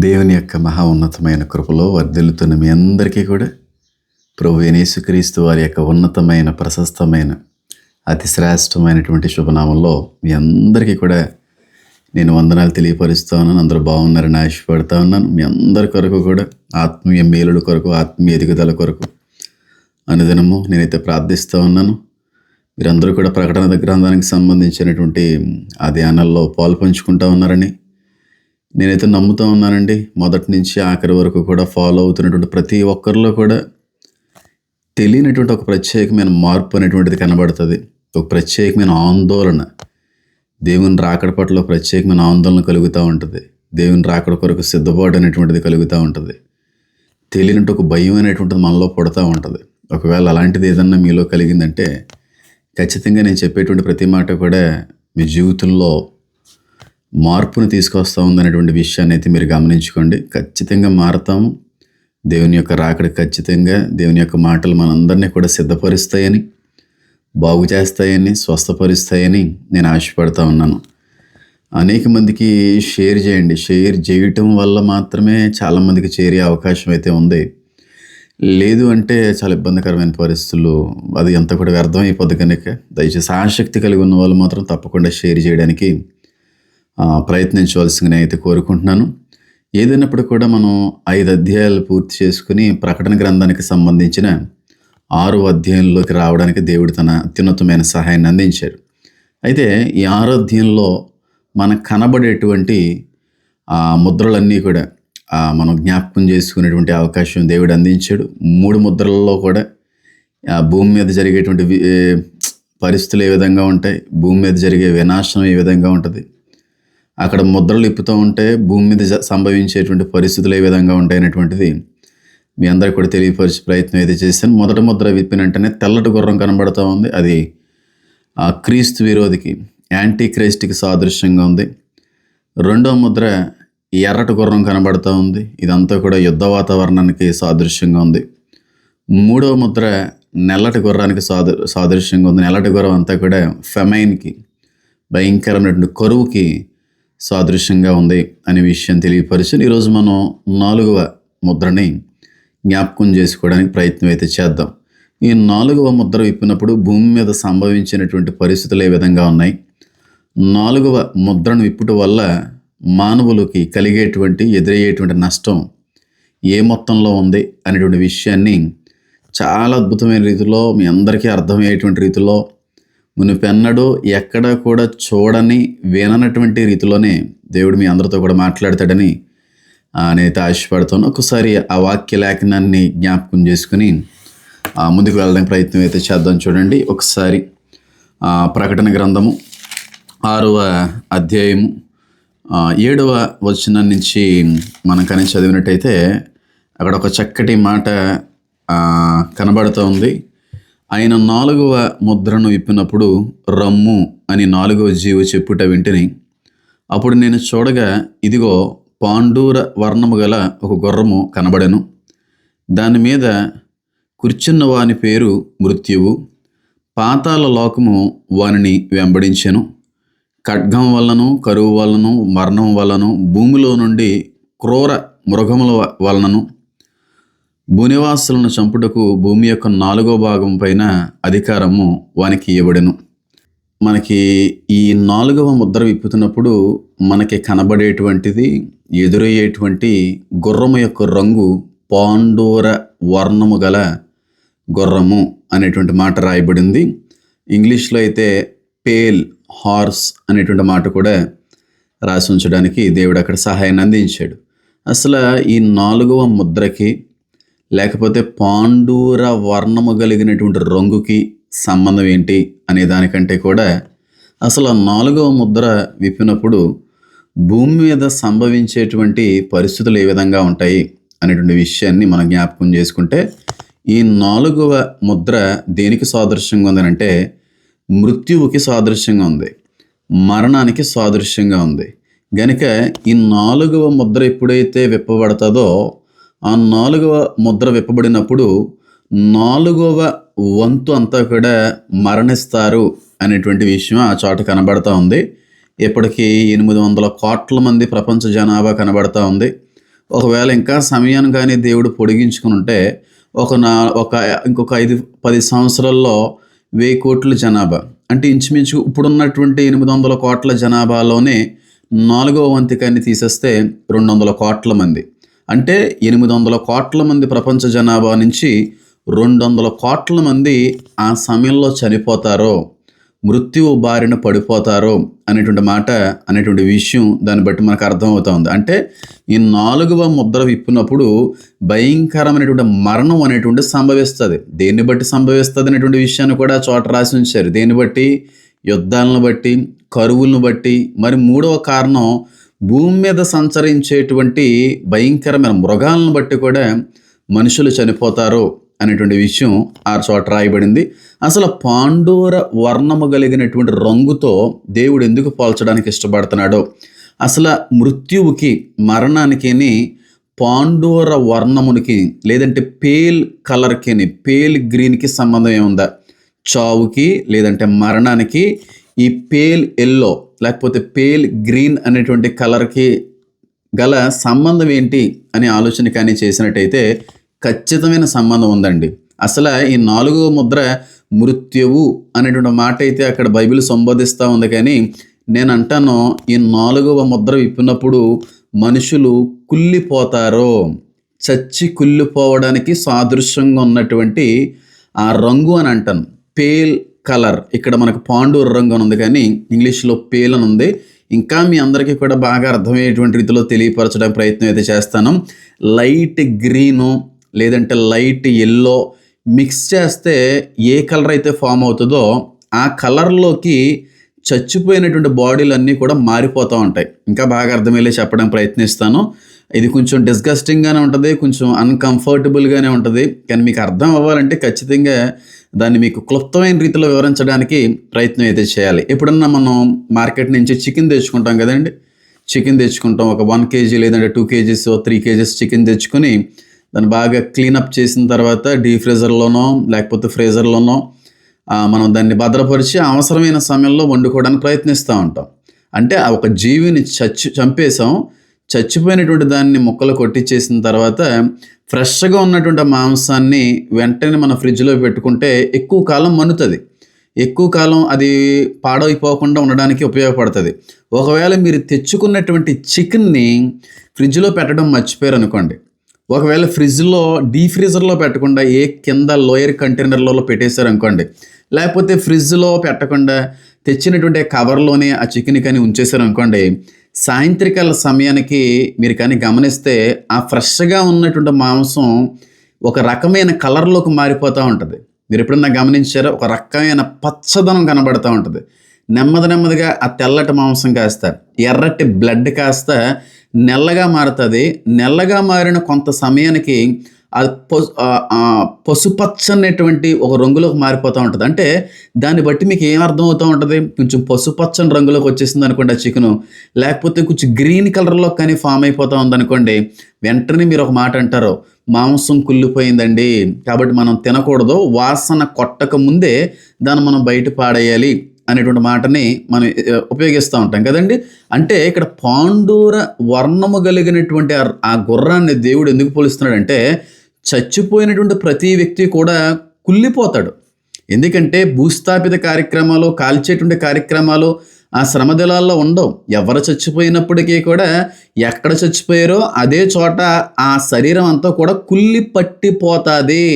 దేవుని యొక్క మహా ఉన్నతమైన కృపలో వర్ధిల్లుతున్న మీ అందరికీ కూడా ప్రభు యేసుక్రీస్తు వారి యొక్క ఉన్నతమైన ప్రశస్తమైన అతి శ్రేష్టమైనటువంటి శుభనామంలో మీ అందరికీ కూడా నేను వందనాలు తెలియపరుస్తూ ఉన్నాను. అందరూ బాగున్నారని ఆశపడుతూ ఉన్నాను. మీ అందరి కొరకు కూడా ఆత్మీయ మేలుల కొరకు ఆత్మీయ ఎదుగుదల కొరకు అనుదినము నేనైతే ప్రార్థిస్తూ ఉన్నాను. మీరందరూ కూడా ప్రకటన గ్రంథానికి సంబంధించినటువంటి ఆ ధ్యానాల్లో పాలు పంచుకుంటూ ఉన్నారని నేనైతే నమ్ముతూ ఉన్నానండి. మొదటి నుంచి ఆఖరి వరకు కూడా ఫాలో అవుతున్నటువంటి ప్రతి ఒక్కరిలో కూడా తెలియనటువంటి ఒక ప్రత్యేకమైన మార్పు అనేటువంటిది కనబడుతుంది. ఒక ప్రత్యేకమైన ఆందోళన. దేవుని రాకడ పట్ల ప్రత్యేకమైన ఆందోళన కలుగుతూ ఉంటుంది. దేవుని రాకడ కొరకు సిద్ధపాటు అనేటువంటిది కలుగుతూ ఉంటుంది. తెలియనట్టు ఒక భయం అనేటువంటిది మనలో పుడతా ఉంటుంది. ఒకవేళ అలాంటిది ఏదన్నా మీలో కలిగిందంటే ఖచ్చితంగా నేను చెప్పేటువంటి ప్రతి మాట కూడా మీ జీవితంలో మార్పును తీసుకొస్తా ఉందనేటువంటి విషయాన్ని అయితే మీరు గమనించుకోండి. ఖచ్చితంగా మారతాము దేవుని యొక్క రాకడ ఖచ్చితంగా దేవుని యొక్క మాటలు మనందరినీ కూడా సిద్ధపరుస్తాయని బాగు చేస్తాయని స్వస్థపరుస్తాయని నేను ఆశపడతా ఉన్నాను. అనేక మందికి షేర్ చేయండి. షేర్ చేయటం వల్ల మాత్రమే చాలామందికి చేరే అవకాశం అయితే ఉంది. లేదు అంటే చాలా ఇబ్బందికరమైన పరిస్థితులు. అది ఎంత కూడా వ్యర్థం అయిపోద్ది కనుక దయచేసి ఆసక్తి కలిగి ఉన్న వాళ్ళు మాత్రం తప్పకుండా షేర్ చేయడానికి ప్రయత్నించవలసిందని అయితే కోరుకుంటున్నాను. ఏదైనప్పుడు కూడా మనం ఐదు అధ్యాయాలు పూర్తి చేసుకుని ప్రకటన గ్రంథానికి సంబంధించిన ఆరు అధ్యాయంలోకి రావడానికి దేవుడు తన అత్యున్నతమైన సహాయాన్ని అందించాడు. అయితే ఈ ఆరో అధ్యాయంలో మనకు కనబడేటువంటి ముద్రలన్నీ కూడా మనం జ్ఞాపకం చేసుకునేటువంటి అవకాశం దేవుడు అందించాడు. మూడు ముద్రలలో కూడా భూమి మీద జరిగేటువంటి పరిస్థితులు ఏ విధంగా ఉంటాయి? భూమి మీద జరిగే వినాశనం ఏ విధంగా ఉంటుంది? అక్కడ ముద్రలు ఇప్పుతూ ఉంటే భూమి మీద జ- సంభవించేటువంటి పరిస్థితులు ఏ విధంగా ఉంటాయనేటువంటిది మీ అందరికి కూడా తెలియపరిచే ప్రయత్నం అయితే చేశాను. మొదటి ముద్ర విప్పిన వెంటనే తెల్లటి గుర్రం కనబడుతూ ఉంది. అది ఆ క్రీస్తు విరోధికి యాంటీ క్రైస్ట్కి సాదృశ్యంగా ఉంది. రెండో ముద్ర ఎర్రటి గుర్రం కనబడుతూ ఉంది. ఇదంతా కూడా యుద్ధ వాతావరణానికి సాదృశ్యంగా ఉంది. మూడవ ముద్ర నెల్లటి గుర్రానికి సాదృ సాదృశ్యంగా ఉంది. నెల్లటి గుర్రం అంతా కూడా ఫెమైన్కి భయంకరమైనటువంటి కరువుకి సాదృశ్యంగా ఉంది అనే విషయం తెలియపరిచి ఈరోజు మనం నాలుగవ ముద్రని జ్ఞాపకం చేసుకోవడానికి ప్రయత్నం అయితే చేద్దాం. ఈ నాలుగవ ముద్ర విప్పినప్పుడు భూమి మీద సంభవించినటువంటి పరిస్థితులు ఏ విధంగా ఉన్నాయి? నాలుగవ ముద్రను విప్పుట వల్ల మానవులకి కలిగేటువంటి ఎదురయ్యేటువంటి నష్టం ఏ మొత్తంలో ఉంది అనేటువంటి విషయాన్ని చాలా అద్భుతమైన రీతిలో మీ అందరికీ అర్థమయ్యేటువంటి రీతిలో మునిపెన్నడూ ఎక్కడ కూడా చూడని విననటువంటి రీతిలోనే దేవుడు మీ అందరితో కూడా మాట్లాడతాడని నేను నేనైతే ఆశపడుతాను. ఒకసారి ఆ వాక్య లేఖనాన్ని జ్ఞాపకం చేసుకుని ముందుకు వెళ్ళడానికి ప్రయత్నం అయితే చేద్దాం చూడండి. ఒకసారి ప్రకటన గ్రంథము ఆరవ అధ్యాయము ఏడవ వచనం నుంచి మనం కానీ చదివినట్టయితే అక్కడ ఒక చక్కటి మాట కనబడుతూ ఉంది. ఆయన నాలుగవ ముద్రను విప్పినప్పుడు రమ్ము అని నాలుగవ జీవు చెప్పుట వింటిని. అప్పుడు నేను చూడగా ఇదిగో పాండూర వర్ణము గల ఒక గుర్రము కనబడెను. దాని మీద కూర్చున్న వాని పేరు మృత్యువు. పాతాల లోకము వానిని వెంబడించెను. ఖడ్గం వలన కరువు వలన మరణం వలన భూమిలో నుండి క్రూర మృగముల వలనను భూనివాసులను చంపుటకు భూమి యొక్క నాలుగో భాగం పైన అధికారము వానికి ఇవ్వబడెను మనకి ఈ నాలుగవ ముద్ర విప్పుతున్నప్పుడు మనకి కనబడేటువంటిది ఎదురయ్యేటువంటి గుర్రము యొక్క రంగు పాండూర వర్ణము గల గుర్రము అనేటువంటి మాట రాయబడింది. ఇంగ్లీష్లో అయితే పేల్ హార్స్ అనేటువంటి మాట కూడా రాసి ఉంచడానికి దేవుడు అక్కడ సహాయాన్ని అందించాడు. అసలు ఈ నాలుగవ ముద్రకి లేకపోతే పాండూర వర్ణము కలిగినటువంటి రంగుకి సంబంధం ఏంటి అనే దానికంటే కూడా అసలు ఆ నాలుగవ ముద్ర విప్పినప్పుడు భూమి మీద సంభవించేటువంటి పరిస్థితులు ఏ విధంగా ఉంటాయి అనేటువంటి విషయాన్ని మనం జ్ఞాపకం చేసుకుంటే ఈ నాలుగవ ముద్ర దేనికి సాదృశ్యంగా ఉందనంటే మృత్యువుకి సాదృశ్యంగా ఉంది మరణానికి సాదృశ్యంగా ఉంది. గనుక ఈ నాలుగవ ముద్ర ఎప్పుడైతే విప్పబడతాదో ఆ నాలుగవ ముద్ర విప్పబడినప్పుడు నాలుగవ వంతు అంతా కూడా మరణిస్తారు అనేటువంటి విషయం ఆ చోట కనబడతా ఉంది. ఇప్పటికీ ఎనిమిది వందల కోట్ల మంది ప్రపంచ జనాభా కనబడతా ఉంది. ఒకవేళ ఇంకా సమయాన్ని కానీ దేవుడు పొడిగించుకుని ఉంటే ఒక నా ఒక ఇంకొక ఐదు పది సంవత్సరాల్లో వెయ్యి కోట్ల జనాభా. అంటే ఇంచుమించు ఇప్పుడున్నటువంటి ఎనిమిది వందల కోట్ల జనాభాలోనే నాలుగవ వంతికాన్ని తీసేస్తే రెండు వందల కోట్ల మంది. అంటే ఎనిమిది వందల కోట్ల మంది ప్రపంచ జనాభా నుంచి రెండు వందల కోట్ల మంది ఆ సమయంలో చనిపోతారో మృత్యువు బారిన పడిపోతారో అనేటువంటి మాట అనేటువంటి విషయం దాన్ని బట్టి మనకు అర్థమవుతా ఉంది. అంటే ఈ నాలుగవ ముద్ర విప్పినప్పుడు భయంకరమైనటువంటి మరణం అనేటువంటి సంభవిస్తుంది. దేన్ని బట్టి సంభవిస్తుంది అనేటువంటి విషయాన్ని కూడా చోట రాసి ఉంచారు. దేన్ని బట్టి? యుద్ధాలను బట్టి? కరువులను బట్టి? మరి మూడవ కారణం భూమి మీద సంచరించేటువంటి భయంకరమైన మృగాలను బట్టి కూడా మనుషులు చనిపోతారు అనేటువంటి విషయం ఆ చోట రాయబడింది. అసలు పాండూర వర్ణము కలిగినటువంటి రంగుతో దేవుడు ఎందుకు పోల్చడానికి ఇష్టపడుతున్నాడో అసలు మృత్యువుకి మరణానికి పాండూర వర్ణమునికి లేదంటే పేల్ కలర్కి పేల్ గ్రీన్కి సంబంధం ఏముందా? చావుకి లేదంటే మరణానికి ఈ పేల్ ఎల్లో లేకపోతే పేల్ గ్రీన్ అనేటువంటి కలర్కి గల సంబంధం ఏంటి అనే ఆలోచన కానీ చేసినట్టయితే ఖచ్చితమైన సంబంధం ఉందండి. అసలు ఈ నాలుగవ ముద్ర మృత్యువు అనేటువంటి మాట అయితే అక్కడ బైబిల్ సంబోధిస్తూ ఉంది కానీ నేను అంటాను ఈ నాలుగవ ముద్ర విప్పినప్పుడు మనుషులు కుళ్ళిపోతారో చచ్చి కుళ్ళిపోవడానికి సాదృశ్యంగా ఉన్నటువంటి ఆ రంగు అని అంటాను. Pale colour. ఇక్కడ మనకు పాండూర రంగు అని ఉంది కానీ ఇంగ్లీష్లో పేల్ అని ఉంది. ఇంకా మీ అందరికీ కూడా బాగా అర్థమయ్యేటువంటి రీతిలో తెలియపరచడానికి ప్రయత్నం అయితే చేస్తాను. లైట్ గ్రీను లేదంటే లైట్ ఎల్లో మిక్స్ చేస్తే ఏ కలర్ అయితే ఫామ్ అవుతుందో ఆ కలర్లోకి చచ్చిపోయినటువంటి బాడీలు అన్నీ కూడా మారిపోతూ ఉంటాయి. ఇంకా బాగా అర్థమయ్యే చెప్పడానికి ప్రయత్నిస్తాను. ఇది కొంచెం డిస్గస్టింగ్గానే ఉంటుంది కొంచెం అన్కంఫర్టబుల్గానే ఉంటుంది. కానీ మీకు అర్థం అవ్వాలంటే ఖచ్చితంగా దాన్ని మీకు క్లుప్తమైన రీతిలో వివరించడానికి ప్రయత్నం అయితే చేయాలి. ఎప్పుడన్నా మనం మార్కెట్ నుంచి చికెన్ తెచ్చుకుంటాం కదండి? చికెన్ తెచ్చుకుంటాం ఒక వన్ కేజీ లేదంటే two KGs three KGs chicken తెచ్చుకొని దాన్ని బాగా క్లీనప్ చేసిన తర్వాత డీ ఫ్రీజర్లోనో లేకపోతే ఫ్రీజర్లోనో మనం దాన్ని భద్రపరిచి అవసరమైన సమయంలో వండుకోవడానికి ప్రయత్నిస్తూ ఉంటాం. అంటే ఆ ఒక జీవిని చచ్చి చంపేసాం చచ్చిపోయినటువంటి దాన్ని ముక్కలు కొట్టించేసిన తర్వాత ఫ్రెష్గా ఉన్నటువంటి మాంసాన్ని వెంటనే మన ఫ్రిడ్జ్లో పెట్టుకుంటే ఎక్కువ కాలం మన్నుతుంది. ఎక్కువ కాలం అది పాడైపోకుండా ఉండడానికి ఉపయోగపడుతుంది. ఒకవేళ మీరు తెచ్చుకున్నటువంటి చికెన్ని ఫ్రిడ్జ్లో పెట్టడం మర్చిపోయారు అనుకోండి. ఒకవేళ ఫ్రిడ్జ్లో డీ ఫ్రీజర్లో పెట్టకుండా ఏ కింద లోయర్ కంటైనర్లలో పెట్టేశారు అనుకోండి. లేకపోతే ఫ్రిడ్జ్లో పెట్టకుండా తెచ్చినటువంటి కవర్లోనే ఆ చికెన్ కానీ ఉంచేశారు అనుకోండి. సాయంత్రికాల సమయానికి మీరు కానీ గమనిస్తే ఆ ఫ్రెష్గా ఉన్నటువంటి మాంసం ఒక రకమైన కలర్లోకి మారిపోతూ ఉంటుంది. మీరు ఎప్పుడన్నా గమనించారో? ఒక రకమైన పచ్చదనం కనబడుతూ ఉంటుంది. నెమ్మది నెమ్మదిగా ఆ తెల్లటి మాంసం కాస్త ఎర్రటి బ్లడ్ కాస్త నెల్లగా మారుతుంది. నెల్లగా మారిన కొంత సమయానికి అది పసు పసుపచ్చనేటువంటి ఒక రంగులోకి మారిపోతూ ఉంటుంది. అంటే దాన్ని బట్టి మీకు ఏం అర్థం అవుతూ ఉంటుంది? కొంచెం పసుపచ్చని రంగులోకి వచ్చేసింది అనుకోండి ఆ చికెను. లేకపోతే కొంచెం గ్రీన్ కలర్లో కానీ ఫామ్ అయిపోతూ ఉందనుకోండి వెంటనే మీరు ఒక మాట అంటారు మాంసం కుళ్ళిపోయిందండి కాబట్టి మనం తినకూడదు వాసన కొట్టక ముందే దాన్ని మనం బయట పాడేయాలి అనేటువంటి మాటని మనం ఉపయోగిస్తూ ఉంటాం కదండి. అంటే ఇక్కడ పాండూర వర్ణము కలిగినటువంటి ఆ- ఆ గుర్రాన్ని దేవుడు ఎందుకు పోలుస్తున్నాడంటే చచ్చిపోయినటువంటి ప్రతి వ్యక్తి కూడా కుళ్ళిపోతాడు. ఎందుకంటే భూస్థాపిత కార్యక్రమాలు కాల్చేటువంటి కార్యక్రమాలు ఆ శ్రమదిలాల్లో ఉండవు. ఎవరు చచ్చిపోయినప్పటికీ కూడా ఎక్కడ చచ్చిపోయారో అదే చోట ఆ శరీరం అంతా కూడా కుళ్ళి పట్టిపోతుంది.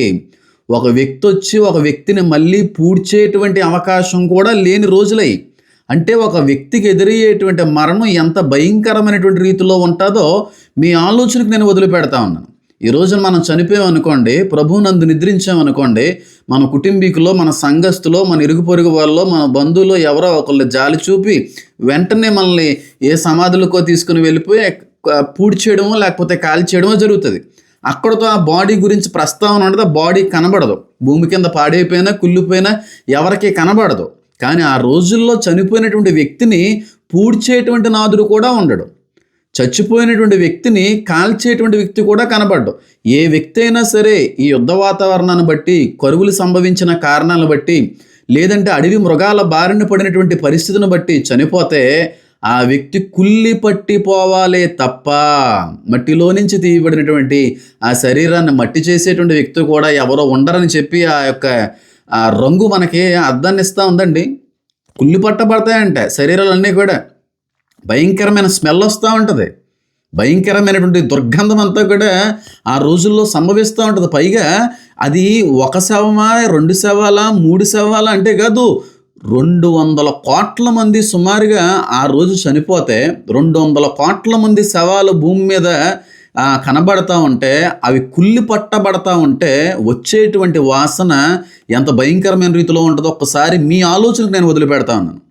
ఒక వ్యక్తి వచ్చి ఒక వ్యక్తిని మళ్ళీ పూడ్చేటువంటి అవకాశం కూడా లేని రోజులై అంటే ఒక వ్యక్తికి ఎదురయ్యేటువంటి మరణం ఎంత భయంకరమైనటువంటి రీతిలో ఉంటుందో మీ ఆలోచనకు నేను వదిలిపెడతా ఉన్నాను. ఈ రోజున మనం చనిపోయాం అనుకోండి ప్రభు నిద్రించామనుకోండి మన కుటుంబీకులో మన సంఘస్థులో మన ఇరుగు పొరుగు వాళ్ళలో మన బంధువులో ఎవరో ఒకళ్ళు జాలి చూపి వెంటనే మనల్ని ఏ సమాధులకో తీసుకుని వెళ్ళిపోయి ఆ, చేయడమో లేకపోతే కాల్చేయడమో జరుగుతుంది. అక్కడతో ఆ బాడీ గురించి ప్రస్తావన ఉండదు ఆ బాడీ కనబడదు. భూమి కింద పాడైపోయినా కుళ్ళిపోయినా ఎవరికి కనబడదు. కానీ ఆ రోజుల్లో చనిపోయినటువంటి వ్యక్తిని పూడ్చేటువంటి నాదుడు కూడా ఉండడు. చచ్చిపోయినటువంటి వ్యక్తిని కాల్చేటువంటి వ్యక్తి కూడా కనబడ్డు. ఏ వ్యక్తి అయినా సరే ఈ యుద్ధ వాతావరణాన్ని బట్టి కరువులు సంభవించిన కారణాలను బట్టి లేదంటే అడవి మృగాల బారిన పడినటువంటి పరిస్థితిని బట్టి చనిపోతే ఆ వ్యక్తి కుళ్ళి పట్టిపోవాలే తప్ప. మట్టిలో నుంచి తీయబడినటువంటి ఆ శరీరాన్ని మట్టి చేసేటువంటి వ్యక్తి కూడా ఎవరో ఉండరని చెప్పి ఆ యొక్క ఆ రంగు మనకి అర్థాన్ని ఇస్తూ ఉందండి. కుళ్ళి పట్టబడతాయంటే శరీరాలన్నీ కూడా. భయంకరమైన స్మెల్ వస్తూ ఉంటుంది. భయంకరమైనటువంటి దుర్గంధం అంతా కూడా ఆ రోజుల్లో సంభవిస్తూ ఉంటుంది. పైగా అది ఒక శవమా రెండు శవాలా మూడు శవాలా అంటే కాదు రెండు వందల కోట్ల మంది సుమారుగా ఆ రోజు చనిపోతే రెండు వందల కోట్ల మంది శవాలు భూమి మీద కనబడతా ఉంటే అవి కుళ్ళి పట్టబడతా ఉంటే వచ్చేటువంటి వాసన ఎంత భయంకరమైన రీతిలో ఉంటుందో ఒక్కసారి మీ ఆలోచనకు నేను వదిలిపెడతా ఉన్నాను.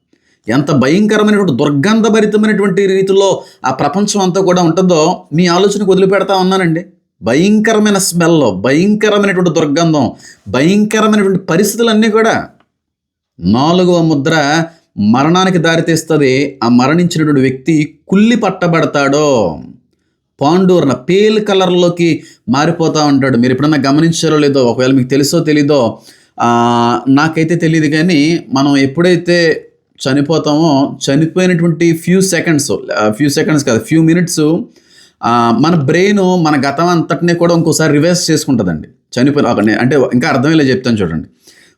ఎంత భయంకరమైనటువంటి దుర్గంధభరితమైనటువంటి రీతిలో ఆ ప్రపంచం అంతా కూడా ఉంటుందో మీ ఆలోచనకు వదిలిపెడతా ఉన్నానండి. భయంకరమైన స్మెల్ భయంకరమైనటువంటి దుర్గంధం భయంకరమైనటువంటి పరిస్థితులన్నీ కూడా నాలుగవ ముద్ర మరణానికి దారితీస్తుంది. ఆ మరణించినటువంటి వ్యక్తి కుళ్ళి పట్టబడతాడో పాండూర్న పేల్ కలర్లోకి మారిపోతూ ఉంటాడు. మీరు ఎప్పుడన్నా గమనించారో లేదో ఒకవేళ మీకు తెలుసో తెలీదో నాకైతే తెలియదు కానీ మనం ఎప్పుడైతే చనిపోతామో చనిపోయినటువంటి ఫ్యూ సెకండ్స్ ఫ్యూ సెకండ్స్ కాదు ఫ్యూ మినిట్స్ మన బ్రెయిన్ మన గతం అంతటినీ కూడా ఇంకోసారి రివర్స్ చేసుకుంటుందండి. చనిపోయిన అంటే ఇంకా అర్థమయ్యేలా చెప్తాను చూడండి.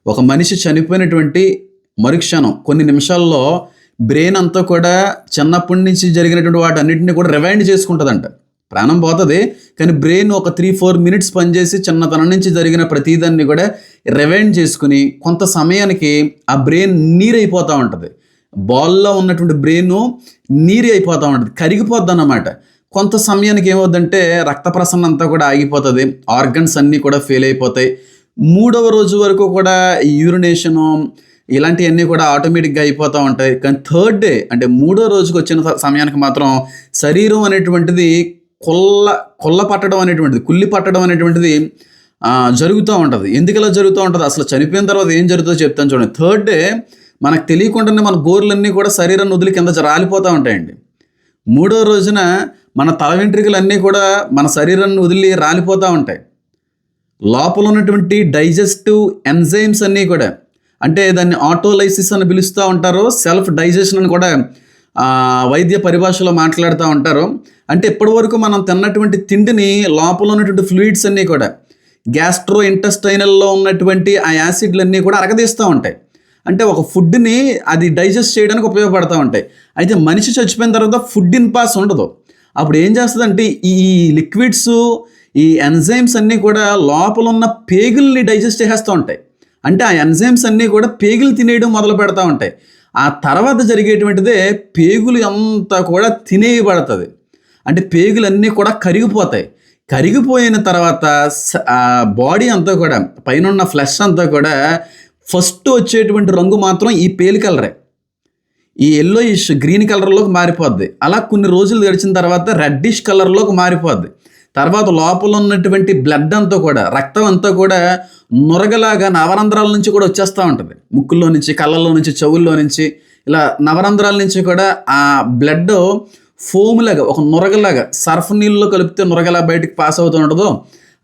ఒక మనిషి చనిపోయినటువంటి మరుక్షణం కొన్ని నిమిషాల్లో బ్రెయిన్ అంతా కూడా చిన్నప్పటి నుంచి జరిగినటువంటి వాటన్నిటిని కూడా రివైండ్ చేసుకుంటుందంట. ప్రాణం పోతుంది కానీ బ్రెయిన్ ఒక త్రీ ఫోర్ మినిట్స్ పనిచేసి చిన్నతనం నుంచి జరిగిన ప్రతిదాన్ని కూడా రివైండ్ చేసుకుని కొంత సమయానికి ఆ బ్రెయిన్ నీరైపోతూ ఉంటుంది. బాల్లో ఉన్నటువంటి బ్రెయిన్ నీరు అయిపోతూ ఉంటుంది కరిగిపోద్ది అన్నమాట కొంత సమయానికి ఏమవుద్దంటే రక్త ప్రసరణ అంతా కూడా ఆగిపోతుంది ఆర్గన్స్ అన్నీ కూడా ఫెయిల్ అయిపోతాయి. మూడవ రోజు వరకు కూడా యూరినేషను ఇలాంటివన్నీ కూడా ఆటోమేటిక్గా అయిపోతూ ఉంటాయి. కానీ థర్డ్ డే అంటే మూడో రోజుకి వచ్చిన సమయానికి మాత్రం శరీరం అనేటువంటిది కొల్ల కొల్ల పట్టడం అనేటువంటిది కుళ్ళి పట్టడం అనేటువంటిది జరుగుతూ ఉంటుంది. ఎందుకు ఇలా జరుగుతూ ఉంటుంది? అసలు చనిపోయిన తర్వాత ఏం జరుగుతుందో చెప్తాను చూడండి. థర్డ్ డే మనకు తెలియకుండానే మన గోర్లన్నీ కూడా శరీరాన్ని వదిలి కింద రాలిపోతూ ఉంటాయండి. మూడో రోజున మన తల వెంట్రుకలు అన్నీ కూడా మన శరీరాన్ని వదిలి రాలిపోతూ ఉంటాయి. లోపల ఉన్నటువంటి డైజెస్టివ్ ఎంజైమ్స్ అన్నీ కూడా అంటే దాన్ని ఆటోలైసిస్ అని పిలుస్తూ ఉంటారు సెల్ఫ్ డైజెషన్ అని కూడా వైద్య పరిభాషలో మాట్లాడుతూ ఉంటారు. అంటే ఇప్పటి వరకు మనం తిన్నటువంటి తిండిని లోపల ఉన్నటువంటి ఫ్లూయిడ్స్ అన్నీ కూడా గ్యాస్ట్రో ఇంటెస్టైనల్లో ఉన్నటువంటి ఆ యాసిడ్లన్నీ కూడా అరగదీస్తూ ఉంటాయి. అంటే ఒక ఫుడ్ని అది డైజెస్ట్ చేయడానికి ఉపయోగపడుతూ ఉంటాయి. అయితే మనిషి చచ్చిపోయిన తర్వాత ఫుడ్ ఇన్ పాస్ ఉండదు. అప్పుడు ఏం చేస్తుందంటే ఈ లిక్విడ్స్ ఈ ఎంజైమ్స్ అన్నీ కూడా లోపల ఉన్న పేగుల్ని డైజెస్ట్ చేసేస్తూ ఉంటాయి. అంటే ఆ ఎంజైమ్స్ అన్నీ కూడా పేగులు తినేయడం మొదలు పెడతా ఉంటాయి. ఆ తర్వాత జరిగేటువంటిదే పేగులు అంతా కూడా తినేయబడుతుంది. అంటే పేగులన్నీ కూడా కరిగిపోతాయి. కరిగిపోయిన తర్వాత స- బాడీ అంతా కూడా పైన ఉన్న ఫ్లెష్ అంతా కూడా ఫస్ట్ వచ్చేటువంటి రంగు మాత్రం ఈ పేలి కలరే. ఈ ఎల్లోయిష్ గ్రీన్ కలర్లోకి మారిపోద్ది. అలా కొన్ని రోజులు గడిచిన తర్వాత రెడ్డిష్ కలర్లోకి మారిపోద్ది. తర్వాత లోపల ఉన్నటువంటి బ్లడ్ అంతా కూడా రక్తం అంతా కూడా నురగలాగా నవరంధ్రాల నుంచి కూడా వచ్చేస్తూ ఉంటుంది. ముక్కుల్లో నుంచి కళ్ళల్లో నుంచి చెవుల్లో నుంచి ఇలా నవరంధ్రాల నుంచి కూడా ఆ బ్లడ్ ఫోమ్ లాగా ఒక నొరగలాగా సర్ఫ్ నీళ్ళలో కలిపితే నొరగలా బయటికి పాస్ అవుతూ ఉంటుందో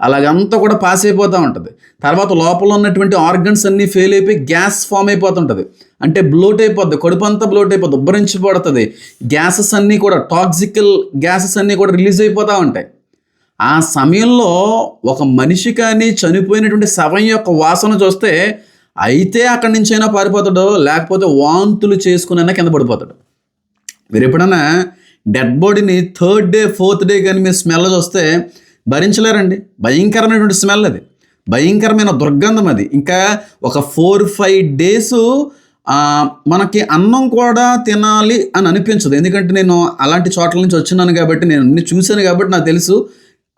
అలాగంతా కూడా పాస్ అయిపోతూ ఉంటుంది. తర్వాత లోపల ఉన్నటువంటి ఆర్గన్స్ అన్నీ ఫెయిల్ అయిపోయి గ్యాస్ ఫామ్ అయిపోతుంటుంది అంటే బ్లోట్ అయిపోద్ది కడుపు అంతా బ్లోట్ అయిపోద్ది ఉబ్బరించిపోతుంది గ్యాసెస్ అన్నీ కూడా టాక్సికల్ గ్యాసెస్ అన్నీ కూడా రిలీజ్ అయిపోతూ ఉంటాయి. ఆ సమయంలో ఒక మనిషి కానీ చనిపోయినటువంటి శవం యొక్క వాసన చూస్తే అయితే అక్కడి నుంచైనా పారిపోతాడు లేకపోతే వాంతులు చేసుకునైనా కింద పడిపోతాడు. మీరు ఎప్పుడైనా డెడ్ బాడీని థర్డ్ డే ఫోర్త్ డే కానీ మీరు స్మెల్ చూస్తే భరించలేరండి. భయంకరమైనటువంటి స్మెల్ అది. భయంకరమైన దుర్గంధం అది. ఇంకా ఒక ఫోర్ ఫైవ్ డేస్ మనకి అన్నం కూడా తినాలి అని అనిపించదు. ఎందుకంటే నేను అలాంటి చోట్ల నుంచి వచ్చినాను కాబట్టి నేను అన్ని చూశాను కాబట్టి నాకు తెలుసు.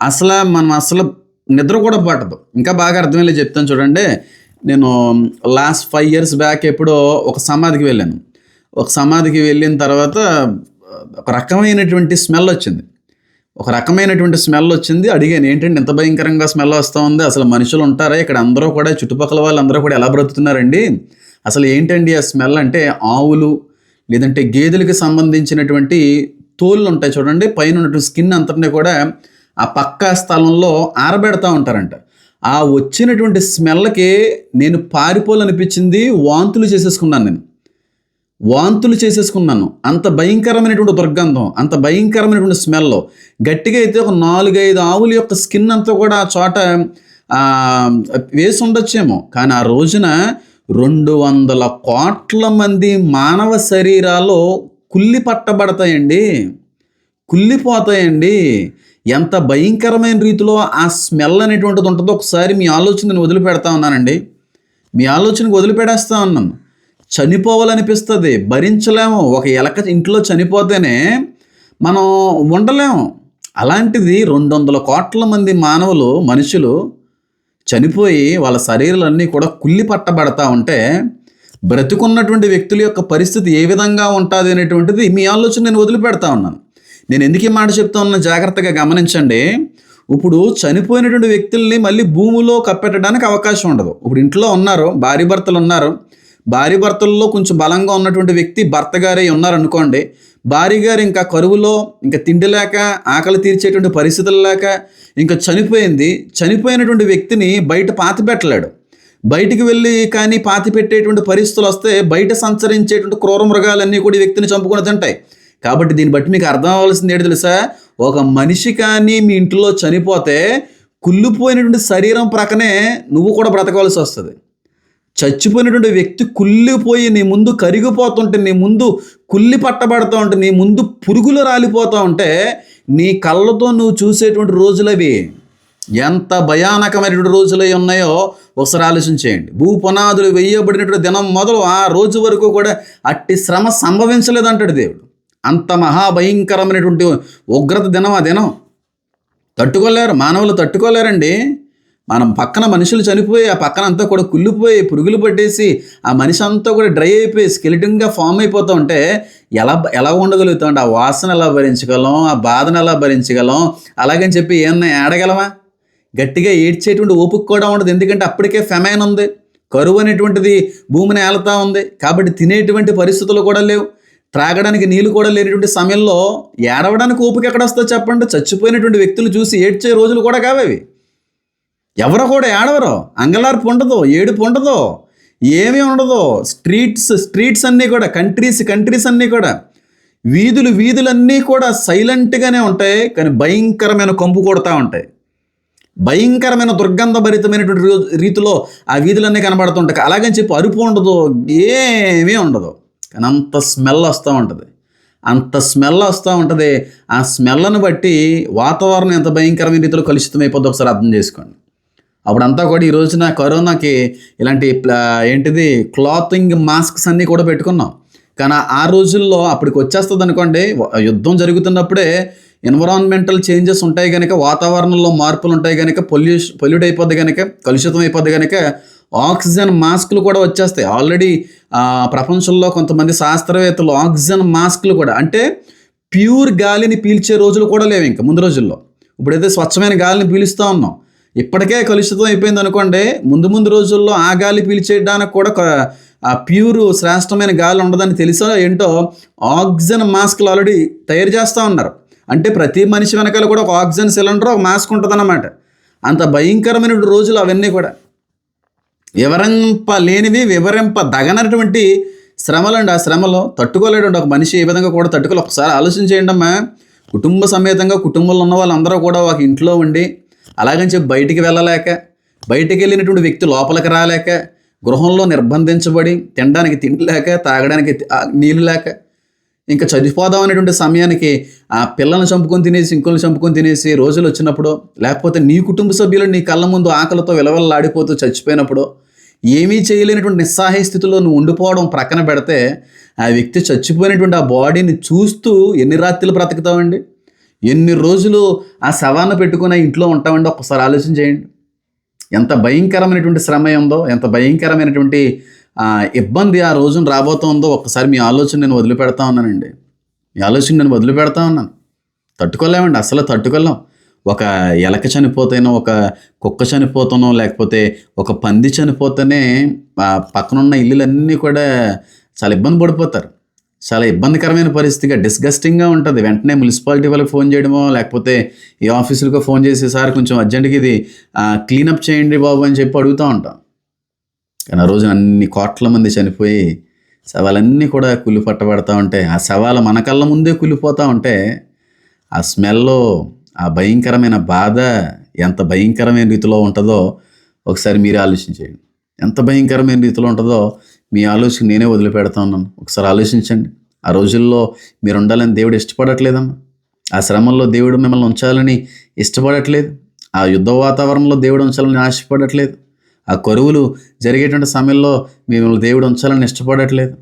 అసలు మనం అసలు నిద్ర కూడా పట్టదు. ఇంకా బాగా అర్థమయ్యేలా చెప్తాను చూడండి. నేను లాస్ట్ ఫైవ్ ఇయర్స్ బ్యాక్ ఎప్పుడో ఒక సమాధికి వెళ్ళాను. ఒక సమాధికి వెళ్ళిన తర్వాత ఒక రకమైనటువంటి స్మెల్ వచ్చింది. ఒక రకమైనటువంటి స్మెల్ వచ్చింది. అడిగాను ఏంటంటే ఇంత భయంకరంగా స్మెల్ వస్తూ ఉంది? అసలు మనుషులు ఉంటారా? ఇక్కడ అందరూ కూడా చుట్టుపక్కల వాళ్ళందరూ కూడా ఎలా బ్రతుకుతున్నారండి? అసలు ఏంటండి ఆ స్మెల్? అంటే ఆవులు లేదంటే గేదెలకు సంబంధించినటువంటి తోళ్ళు ఉంటాయి చూడండి. పైన ఉన్నటువంటి స్కిన్ అంతటిని కూడా ఆ పక్క స్థలంలో ఆరబెడతా ఉంటారంట. ఆ వచ్చినటువంటి స్మెల్కి నేను పారిపోవాలనిపించింది వాంతులు చేసేసుకున్నాను నేను. వాంతులు చేసేసుకున్నాను. అంత భయంకరమైనటువంటి దుర్గంధం అంత భయంకరమైనటువంటి స్మెల్ గట్టిగా అయితే ఒక నాలుగైదు ఆవుల యొక్క స్కిన్ అంతా కూడా ఆ చోట వేసి ఉండొచ్చేమో. కానీ ఆ రోజున రెండు వందల కోట్ల మంది మానవ శరీరాలు కుళ్ళి పట్టబడతాయండి. కుళ్ళిపోతాయండి ఎంత భయంకరమైన రీతిలో ఆ స్మెల్ అనేటువంటిది ఉంటుందో ఒకసారి మీ ఆలోచనని వదిలిపెడతా ఉన్నానండి. మీ ఆలోచనకు వదిలిపెడేస్తా ఉన్నాను. చనిపోవాలనిపిస్తుంది. భరించలేము. ఒక ఎలక ఇంట్లో చనిపోతేనే మనం ఉండలేము. అలాంటిది రెండు వందల కోట్ల మంది మానవులు మనుషులు చనిపోయి వాళ్ళ శరీరాలన్నీ కూడా కుళ్ళి పట్టబడతా ఉంటే బ్రతుకున్నటువంటి వ్యక్తుల యొక్క పరిస్థితి ఏ విధంగా ఉంటుంది అనేటువంటిది మీ ఆలోచన నేను వదిలిపెడతా ఉన్నాను. నేను ఎందుకు ఈ మాట చెప్తా ఉన్నా జాగ్రత్తగా గమనించండి. ఇప్పుడు చనిపోయినటువంటి వ్యక్తుల్ని మళ్ళీ భూమిలో కప్పెట్టడానికి అవకాశం ఉండదు. ఇప్పుడు ఇంట్లో ఉన్నారు భార్య భర్తలు ఉన్నారు. భార్య భర్తల్లో కొంచెం బలంగా ఉన్నటువంటి వ్యక్తి భర్త గారే ఉన్నారు అనుకోండి భార్య గారు ఇంకా కరువులో ఇంకా తిండి లేక ఆకలి తీర్చేటువంటి పరిస్థితులు లేక ఇంకా చనిపోయింది చనిపోయినటువంటి వ్యక్తిని బయట పాతి పెట్టలేడు. బయటికి వెళ్ళి కానీ పాతి పెట్టేటువంటి పరిస్థితులు వస్తే బయట సంచరించేటువంటి క్రూర మృగాలన్నీ కూడా వ్యక్తిని చంపుకుని తింటాయి. కాబట్టి దీన్ని బట్టి మీకు అర్థం అవ్వాల్సింది ఏంటి తెలుసా? ఒక మనిషి కానీ మీ ఇంట్లో చనిపోతే కుళ్ళిపోయినటువంటి శరీరం ప్రక్కనే నువ్వు కూడా బ్రతకవలసి వస్తుంది. చచ్చిపోయినటువంటి వ్యక్తి కుళ్ళిపోయి నీ ముందు కరిగిపోతుంటే నీ ముందు కుళ్ళి పట్టబడుతూ ఉంటే నీ ముందు పురుగులు రాలిపోతూ ఉంటే నీ కళ్ళతో నువ్వు చూసేటువంటి రోజులు అవి ఎంత భయానకమైనటువంటి రోజులు ఉన్నాయో ఒకసారి ఆలోచన చేయండి. భూ పునాదులు వేయబడినటువంటి దినం మొదలు ఆ రోజు వరకు కూడా అట్టి శ్రమ సంభవించలేదంటాడు దేవుడు. అంత మహాభయంకరమైనటువంటి ఉగ్రత దినం ఆ దినం. తట్టుకోలేరు మానవులు తట్టుకోలేరండి. మనం పక్కన మనుషులు చనిపోయి ఆ పక్కన అంతా కూడా కుళ్ళిపోయి పురుగులు పట్టేసి ఆ మనిషి అంతా కూడా డ్రై అయిపోయి స్కెలిటన్గా ఫామ్ అయిపోతూ ఉంటే ఎలా ఎలా ఉండగలుగుతాం ఆ వాసన ఎలా భరించగలం? ఆ బాధను ఎలా భరించగలం? అలాగని చెప్పి ఏమన్నా ఏడగలమా? గట్టిగా ఏడ్చేటువంటి ఓపిక కూడా ఉండదు. ఎందుకంటే అప్పటికే ఫెమైన్ ఉంది. కరువు అనేటువంటిది భూమిని ఏలుతా ఉంది. కాబట్టి తినేటువంటి పరిస్థితులు కూడా లేవు. త్రాగడానికి నీళ్ళు కూడా లేనటువంటి సమయంలో ఏడవడానికి ఓపిక ఎక్కడ చెప్పండి? చచ్చిపోయినటువంటి వ్యక్తులు చూసి ఏడ్చే రోజులు కూడా కావేవి? ఎవరు కూడా ఏడవరు. అంగలార్పు ఉండదు ఏడుపు ఉండదు ఏమీ ఉండదు. స్ట్రీట్స్ స్ట్రీట్స్ అన్నీ కూడా కంట్రీస్ కంట్రీస్ అన్నీ కూడా వీధులు వీధులన్నీ కూడా సైలెంట్గానే ఉంటాయి కానీ భయంకరమైన కంపు కొడతా ఉంటాయి. భయంకరమైన దుర్గంధభరితమైనటువంటి రో- రీతిలో ఆ వీధులన్నీ కనబడుతుంటాయి. అలాగని చెప్పి అరుపు ఉండదు ఏమీ ఉండదు. కానీ అంత స్మెల్ వస్తూ ఉంటుంది. అంత స్మెల్ వస్తూ ఉంటుంది. ఆ స్మెల్ను బట్టి వాతావరణం ఎంత భయంకరమైన రీతిలో కలుషితం అయిపోద్ది ఒకసారి అర్థం చేసుకోండి. అప్పుడంతా కూడా ఈ రోజున కరోనాకి ఇలాంటి ఏంటిది క్లాతింగ్ మాస్క్స్ అన్నీ కూడా పెట్టుకున్నాం. కానీ ఆ రోజుల్లో అప్పటికి వచ్చేస్తుంది అనుకోండి యుద్ధం జరుగుతున్నప్పుడే ఎన్విరాన్మెంటల్ చేంజెస్ ఉంటాయి కనుక వాతావరణంలో మార్పులు ఉంటాయి కనుక పొల్యూష్ పొల్యూట్ అయిపోద్ది కనుక కలుషితం అయిపోద్ది కనుక ఆక్సిజన్ మాస్కులు కూడా వచ్చేస్తాయి. ఆల్రెడీ ప్రపంచంలో కొంతమంది శాస్త్రవేత్తలు ఆక్సిజన్ మాస్కులు కూడా అంటే ప్యూర్ గాలిని పీల్చే రోజులు కూడా లేవు ఇంకా ముందు రోజుల్లో. ఇప్పుడైతే స్వచ్ఛమైన గాలిని పీలుస్తూ ఉన్నాం. ఇప్పటికే కలుషితం అయిపోయింది అనుకోండి ముందు ముందు రోజుల్లో ఆ గాలి పీల్చేయడానికి కూడా ఆ ప్యూర్ శ్రేష్టమైన గాలి ఉండదని తెలుసో ఏంటో ఆక్సిజన్ మాస్క్లు ఆల్రెడీ తయారు చేస్తూ ఉన్నారు. అంటే ప్రతి మనిషి వెనకాల కూడా ఒక ఆక్సిజన్ సిలిండర్ ఒక మాస్క్ ఉంటుందన్నమాట. అంత భయంకరమైన రోజులు అవన్నీ కూడా. వివరింప లేనివి వివరింప దగనటువంటి శ్రమలండి ఆ శ్రమలో. తట్టుకోలేడు ఒక మనిషి ఏ విధంగా కూడా తట్టుకోలే ఒకసారి ఆలోచన చేయండి అమ్మా కుటుంబ సమేతంగా కుటుంబంలో ఉన్న వాళ్ళందరూ కూడా ఒక ఇంట్లో ఉండి అలాగని చెప్పి బయటికి వెళ్ళలేక బయటికి వెళ్ళినటువంటి వ్యక్తి లోపలికి రాలేక గృహంలో నిర్బంధించబడి తినడానికి తిండి లేక తాగడానికి నీళ్ళు లేక ఇంకా చనిపోదాం అనేటువంటి సమయానికి ఆ పిల్లల్ని చంపుకొని తినేసి ఇంకొల్ని చంపుకొని తినేసి రోజులు వచ్చినప్పుడు లేకపోతే నీ కుటుంబ సభ్యులు నీ కళ్ళ ముందు ఆకలితో విలవల్లాడిపోతూ చచ్చిపోయినప్పుడు ఏమీ చేయలేనటువంటి నిస్సహాయ స్థితిలో నువ్వు ఉండిపోవడం ప్రక్కన పెడితే ఆ వ్యక్తి చచ్చిపోయినటువంటి ఆ బాడీని చూస్తూ ఎన్ని రాత్రులు బ్రతుకుతామండి ఎన్ని రోజులు ఆ శవాన్ని పెట్టుకుని ఇంట్లో ఉంటామండి? ఒక్కసారి ఆలోచన చేయండి. ఎంత భయంకరమైనటువంటి శ్రమ ఉందో ఎంత భయంకరమైనటువంటి ఇబ్బంది ఆ రోజున రాబోతుందో ఒక్కసారి మీ ఆలోచన నేను వదిలిపెడతా ఉన్నానండి. మీ ఆలోచన నేను వదిలిపెడతా ఉన్నాను. తట్టుకోలేమండి అసలు తట్టుకోలేం. ఒక ఎలక చనిపోతేనో ఒక కుక్క చనిపోతానో లేకపోతే ఒక పంది చనిపోతేనే పక్కనున్న ఇల్లులన్నీ కూడా చాలా ఇబ్బంది పడిపోతారు. చాలా ఇబ్బందికరమైన పరిస్థితిగా డిస్గస్టింగ్గా ఉంటుంది. వెంటనే మున్సిపాలిటీ వాళ్ళకి ఫోన్ చేయడమో లేకపోతే ఈ ఆఫీసులకు ఫోన్ చేసి సార్ కొంచెం అర్జెంట్గా ఇది క్లీనప్ చేయండి బాబు అని చెప్పి అడుగుతూ ఉంటాం. కానీ ఆ రోజున అన్ని కోట్ల మంది చనిపోయి శవాలన్నీ కూడా కుళ్ళి పట్టబడతా ఉంటాయి ఆ శవాలు మన కళ్ళ ముందే కుళ్ళిపోతూ ఉంటే ఆ స్మెల్లో ఆ భయంకరమైన బాధ ఎంత భయంకరమైన రీతిలో ఉంటుందో ఒకసారి మీరే ఆలోచించేయండి. ఎంత భయంకరమైన రీతిలో ఉంటుందో మీ ఆలోచన నేనే వదిలిపెడతా ఉన్నాను ఒకసారి ఆలోచించండి. ఆ రోజుల్లో మీరు ఉండాలని దేవుడు ఇష్టపడట్లేదమ్మా. ఆ శ్రమంలో దేవుడు మిమ్మల్ని ఉంచాలని ఇష్టపడట్లేదు. ఆ యుద్ధ వాతావరణంలో దేవుడు ఉంచాలని ఆశపడట్లేదు. ఆ కరువులు జరిగేటువంటి సమయంలో మిమ్మల్ని దేవుడు ఉంచాలని ఇష్టపడట్లేదు.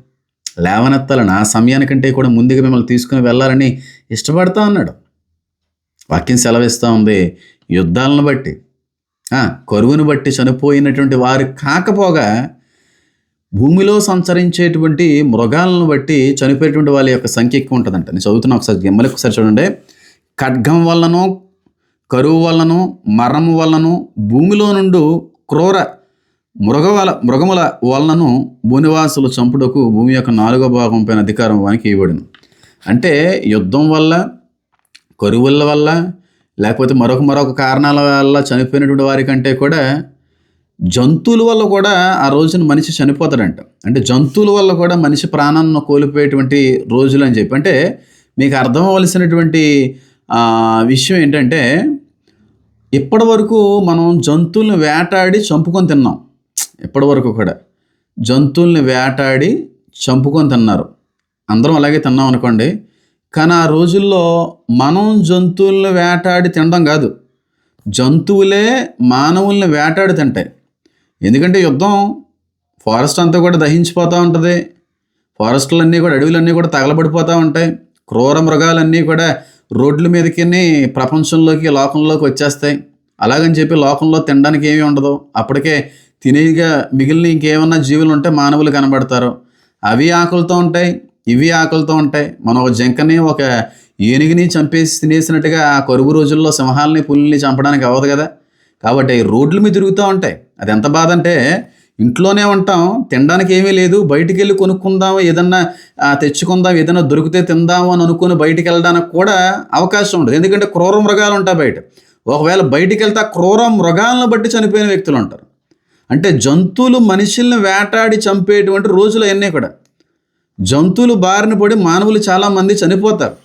లేవనెత్తాలని ఆ సమయానికంటే కూడా ముందుగా మిమ్మల్ని తీసుకుని వెళ్ళాలని ఇష్టపడతా ఉన్నాడు. వాక్యం సెలవిస్తూ ఉంది. యుద్ధాలను బట్టి కరువును బట్టి చనిపోయినటువంటి వారు కాకపోగా భూమిలో సంచరించేటువంటి మృగాలను బట్టి చనిపోయేటువంటి వాళ్ళ యొక్క సంఖ్య ఎక్కువ ఉంటుందంట. నేను చదువుతున్నా ఒకసారి మళ్ళీ ఒకసారి చూడండి. ఖడ్గం వల్లనో కరువు వల్లనో మరము వల్లనో భూమిలో నుండి క్రూర మృగవల మృగముల వలనను భూనివాసులు చంపుటకు భూమి యొక్క నాలుగో భాగం పైన అధికారం వానికి ఇవ్వబడును అంటే యుద్ధం వల్ల కరువుల వల్ల లేకపోతే మరొక మరొక కారణాల వల్ల చనిపోయినటువంటి వారి కంటే కూడా జంతువుల వల్ల కూడా ఆ రోజున మనిషి చనిపోతాడంట. అంటే జంతువుల వల్ల కూడా మనిషి ప్రాణాన్ని కోల్పోయేటువంటి రోజులు అని చెప్పి. అంటే మీకు అర్థం అవ్వాల్సినటువంటి విషయం ఏంటంటే ఇప్పటి వరకు మనం జంతువులను వేటాడి చంపుకొని తిన్నాం. ఇప్పటి వరకు కూడా జంతువుల్ని వేటాడి చంపుకొని తిన్నారు. అందరం అలాగే తిన్నాం అనుకోండి. కానీ ఆ రోజుల్లో మనం జంతువుల్ని వేటాడి తినడం కాదు. జంతువులే మానవుల్ని వేటాడి తింటాయి. ఎందుకంటే యుద్ధం ఫారెస్ట్ అంతా కూడా దహించిపోతూ ఉంటుంది. ఫారెస్ట్లన్నీ కూడా అడవులన్నీ కూడా తగలబడిపోతూ ఉంటాయి. క్రూర మృగాలన్నీ కూడా రోడ్ల మీదకి ప్రపంచంలోకి లోకంలోకి వచ్చేస్తాయి. అలాగని చెప్పి లోకంలో తినడానికి ఏమీ ఉండదు. అప్పటికే తినేగా మిగిలిన ఇంకేమన్నా జీవులు ఉంటే మానవులు కనబడతారు. అవి ఆకులతో ఉంటాయి ఇవి ఆకులతో ఉంటాయి. మనం ఒక జింకని ఒక ఏనుగుని చంపేసి తినేసినట్టుగా ఆ కరువు రోజుల్లో సింహాలని పుల్లిని చంపడానికి అవ్వదు కదా. కాబట్టి రోడ్ల మీద తిరుగుతూ ఉంటాయి. అది ఎంత బాధ అంటే ఇంట్లోనే ఉంటాం తినడానికి ఏమీ లేదు బయటికి వెళ్ళి కొనుక్కుందాం ఏదన్నా తెచ్చుకుందాం ఏదైనా దొరికితే తిందాము అని అనుకుని బయటికి వెళ్ళడానికి కూడా అవకాశం ఉండదు. ఎందుకంటే క్రూర మృగాలు ఉంటాయి బయట. ఒకవేళ బయటికి వెళ్తే ఆ క్రూర మృగాలను బట్టి చనిపోయిన వ్యక్తులు ఉంటారు. అంటే జంతువులు మనుషుల్ని వేటాడి చంపేటువంటి రోజులు అవన్నీ కూడా. జంతువులు బారిన పడి మానవులు చాలామంది చనిపోతారు.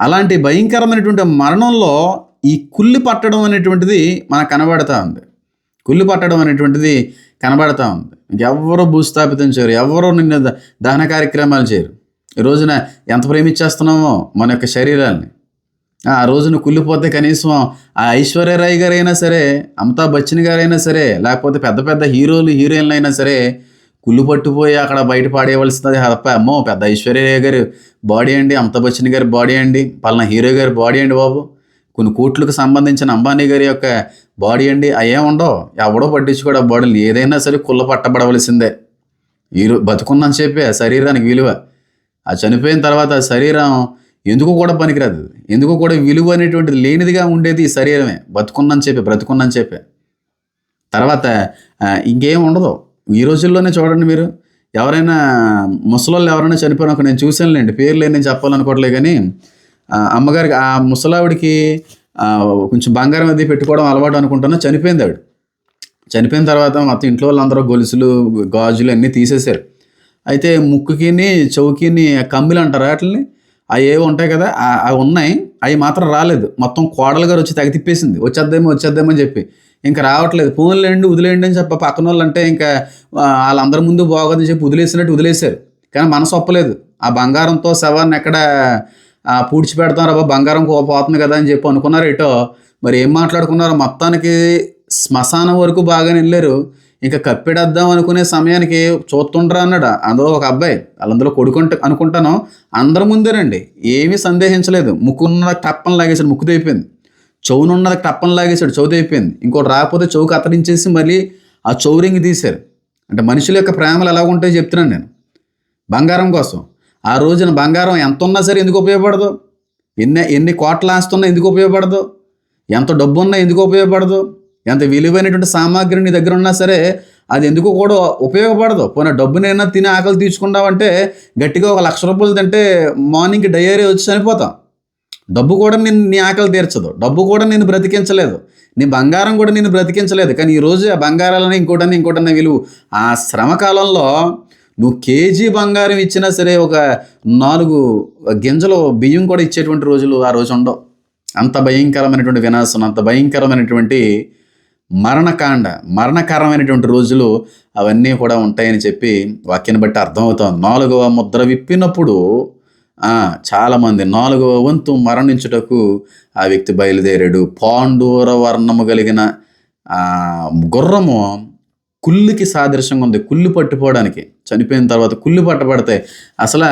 అలాంటి భయంకరమైనటువంటి మరణంలో ఈ కుళ్ళి పట్టడం అనేటువంటిది మనకు కనబడతా ఉంది. కుళ్ళు పట్టడం అనేటువంటిది కనబడతా ఉంది. ఎవరు భూస్థాపితం చేయరు ఎవరు నిన్ను దహన కార్యక్రమాలు చేయరు. ఈ రోజున ఎంత ప్రేమించేస్తున్నామో మన యొక్క శరీరాన్ని ఆ రోజున కుళ్ళిపోతే కనీసం ఆ ఐశ్వర్యరాయ్ గారైనా సరే అమితాబ్ బచ్చన్ గారైనా సరే లేకపోతే పెద్ద పెద్ద హీరోలు హీరోయిన్లు అయినా సరే కుళ్ళు పట్టుపోయి అక్కడ బయట పాడేయవలసింది తప్ప అమ్మో పెద్ద ఐశ్వర్య గారి బాడీ అండి అమితాబ్ బచ్చన్ గారి బాడీ అండి పలానా హీరో గారి బాడీ అండి బాబు. కొన్ని కోట్లకు సంబంధించిన అంబానీ గారి యొక్క బాడీ అండి అయ్యే ఉండవు. ఎవడో పట్టించుకోడు ఆ బాడీలు ఏదైనా సరే కుళ్ళ పట్టబడవలసిందే. ఈ బతుకున్నాను చెప్పే ఆ శరీరానికి విలువ. ఆ చనిపోయిన తర్వాత ఆ శరీరం ఎందుకు కూడా పనికిరాదు? ఎందుకు కూడా విలువ అనేటువంటిది లేనిదిగా ఉండేది ఈ శరీరమే. బతుకున్నాను చెప్పి బ్రతుకున్నాను చెప్పే. తర్వాత ఇంకేం ఉండదు. ఈ రోజుల్లోనే చూడండి మీరు. ఎవరైనా ముసలోళ్ళు ఎవరైనా చనిపోయినా నేను చూశానులేండి పేర్లు నేను చెప్పాలనుకోవట్లే కానీ అమ్మగారికి ఆ ముసలావిడికి కొంచెం బంగారం అది పెట్టుకోవడం అలవాటు అనుకుంటున్నా చనిపోయింది ఆవిడ. చనిపోయిన తర్వాత మొత్తం ఇంట్లో వాళ్ళందరూ గొలుసులు గాజులు అన్నీ తీసేశారు. అయితే ముక్కుకిని చెవుకిని కమ్మిలు అంటారు వాటిని అవి ఏవి ఉంటాయి కదా అవి ఉన్నాయి. అవి మాత్రం రాలేదు. మొత్తం కోడలు గారు వచ్చి తెగ తిప్పేసింది. వచ్చేద్దేమో వచ్చేద్దేమో అని చెప్పి. ఇంకా రావట్లేదు. ఫోన్లేండి వదిలేయండి అని చెప్ప పక్కన వాళ్ళు అంటే ఇంకా వాళ్ళందరి ముందు బాగోదని చెప్పి వదిలేసినట్టు వదిలేశారు. కానీ మనసు ఒప్పలేదు. ఆ బంగారంతో శవాన్ని ఎక్కడ ఆ, పూడ్చి బంగారం కో- పోతుంది కదా అని చెప్పి అనుకున్నారు ఏటో మరి ఏం మాట్లాడుకున్నారో? మొత్తానికి శ్మశానం వరకు బాగానే వెళ్ళారు. ఇంకా కప్పెడేద్దాం అనుకునే సమయానికి చూస్తుండ్రా అన్నాడు? అందులో ఒక అబ్బాయి వాళ్ళందులో కొడుకుంట అనుకుంటాను. అందరి ముందేనండి ఏమీ సందేహించలేదు. ముక్కున్న టప్పని లాగేశాడు ముక్కు తెగిపోయింది చెవునున్నది టప్పని లాగేశాడు చెవు తెగిపోయింది ఇంకోటి రాకపోతే చెవు కత్తిరించేసి మళ్ళీ ఆ చౌరింగి తీశారు. అంటే మనుషుల యొక్క ప్రేమలు ఎలా ఉంటాయో చెప్తున్నాను నేను. బంగారం కోసం. ఆ రోజున బంగారం ఎంత ఉన్నా సరే ఎందుకు ఉపయోగపడదు? ఎన్ని ఎన్ని కోట్ల ఆస్తున్నా ఎందుకు ఉపయోగపడదు? ఎంత డబ్బు ఉన్నా ఎందుకు ఉపయోగపడదు? ఎంత విలువైనటువంటి సామాగ్రి నీ దగ్గర ఉన్నా సరే అది ఎందుకు కూడా ఉపయోగపడదు. పోనీ డబ్బునైనా తిని ఆకలి తీర్చుకున్నావంటే గట్టిగా ఒక లక్ష రూపాయలు తింటే మార్నింగ్కి డయేరీ వచ్చి చనిపోతాం. డబ్బు కూడా నేను నీ ఆకలి తీర్చదు. డబ్బు కూడా నేను బ్రతికించలేదు. నీ బంగారం కూడా నేను బ్రతికించలేదు. కానీ ఈ రోజు ఆ బంగారాలని ఇంకోటని ఇంకోటనే విలువ. ఆ శ్రమ కాలంలో నువ్వు కేజీ బంగారం ఇచ్చినా సరే ఒక నాలుగు గింజలు బియ్యం కూడా ఇచ్చేటువంటి రోజులు ఆ రోజు ఉండవు. అంత భయంకరమైనటువంటి వినాశం అంత భయంకరమైనటువంటి మరణకాండ మరణకరమైనటువంటి రోజులు అవన్నీ కూడా ఉంటాయని చెప్పి వాక్యాన్ని బట్టి అర్థమవుతుంది. నాలుగవ ముద్ర విప్పినప్పుడు చాలామంది నాలుగవ వంతు మరణించుటకు ఆ వ్యక్తి బయలుదేరాడు. పాండూర వర్ణము కలిగిన గుర్రము కుళ్ళుకి సాదృశ్యంగా ఉంది. కుళ్ళు పట్టుకోవడానికి. చనిపోయిన తర్వాత కుళ్ళు పట్టబడతాయి అసలు